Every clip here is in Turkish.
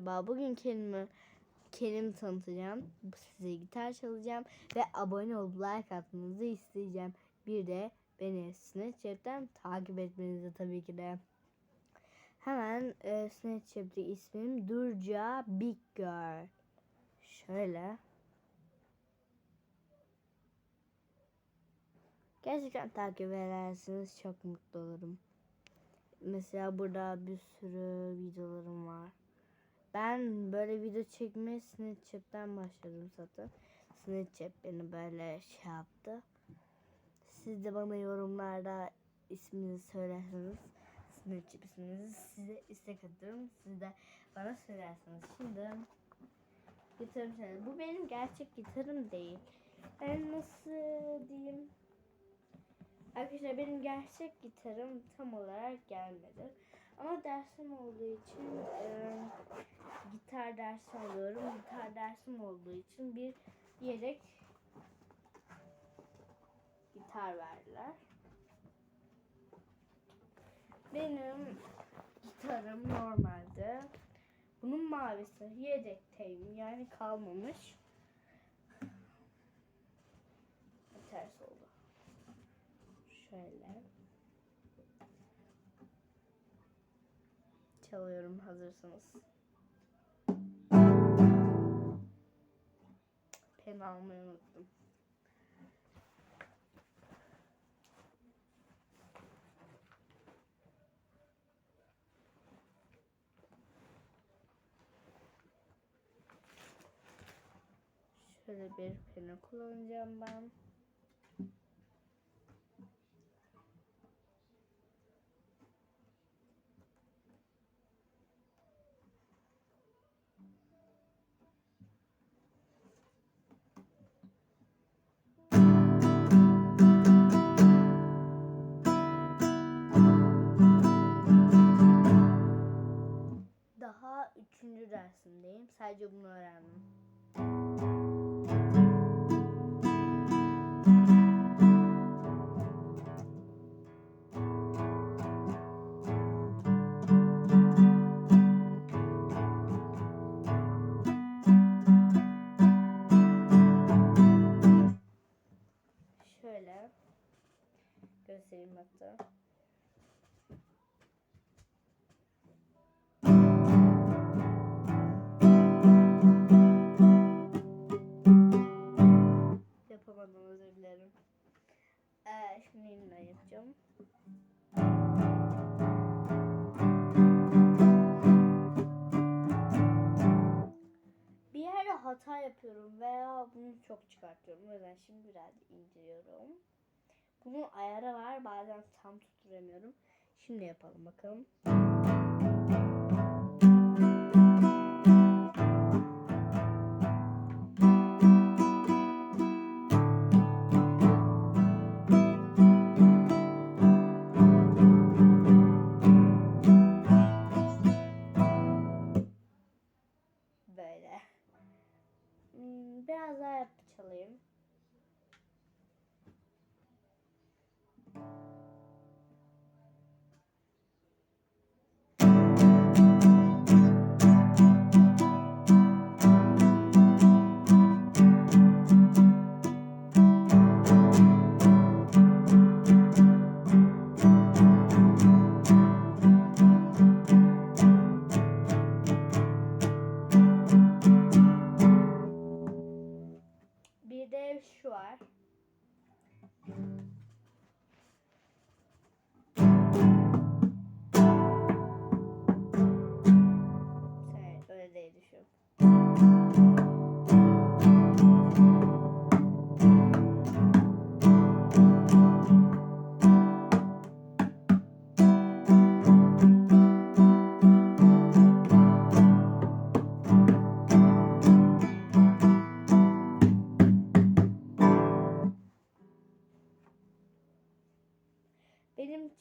Merhaba, bugün kendimi kendimi tanıtacağım. Size gitar çalacağım ve abone olup like atmanızı isteyeceğim. Bir de beni Snapchat'ten takip etmenizi tabii ki de. Hemen e, Snapchat'te ismim Durca Big Girl. Şöyle. Gerçekten takip ederseniz çok mutlu olurum. Mesela burada bir sürü videolarım var. Ben böyle video çekmeye Snapchat'ten başladım zaten. Snapchat beni böyle şey yaptı. Siz de bana yorumlarda isminizi söylerseniz Snapchat isminizi size istek atıyorum. Siz de bana söylerseniz. Şimdi gitarım söyle. Bu benim gerçek gitarım değil. Ben nasıl diyeyim? Arkadaşlar benim gerçek gitarım tam olarak gelmedi. Ama dersim olduğu için e, gitar dersi alıyorum. Gitar dersim olduğu için bir yedek gitar verdiler. Benim gitarım normalde bunun mavisi yedekteyim yani kalmamış. Ters oldu. Şöyle. Çalıyorum hazırsanız. Pen almayı unuttum. Şöyle bir peni kullanacağım ben. Üçüncü dersimdeyim. Sadece bunu öğrendim. Şöyle göstereyim hatta. Özür dilerim. Ee, şimdi yeniden yapacağım. Bir yerde hata yapıyorum veya bunu çok çıkartıyorum. O yüzden şimdi biraz indiriyorum. Bunun ayarı var. Bazen tam tutturamıyorum. Şimdi yapalım bakalım. Böyle. Hmm, Biraz daha çalayım.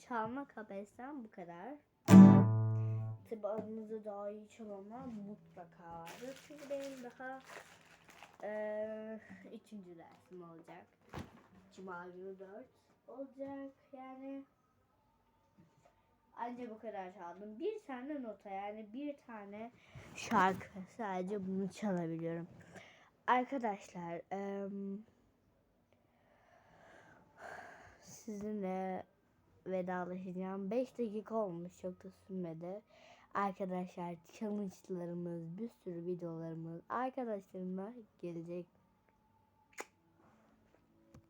Çalma kapasitem bu kadar. Tabi aranızda daha iyi çalanlar mutlaka vardır. Çünkü benim daha eee üçüncü dersim olacak. Cuma günü dört olacak yani. Anca bu kadar çaldım. Bir tane nota yani bir tane şarkı. Sadece bunu çalabiliyorum. Arkadaşlar em, sizinle vedalaşacağım. 5 dakika olmuş çok da sürmedi. Arkadaşlar challenge'larımız, bir sürü videolarımız arkadaşlarımla gelecek.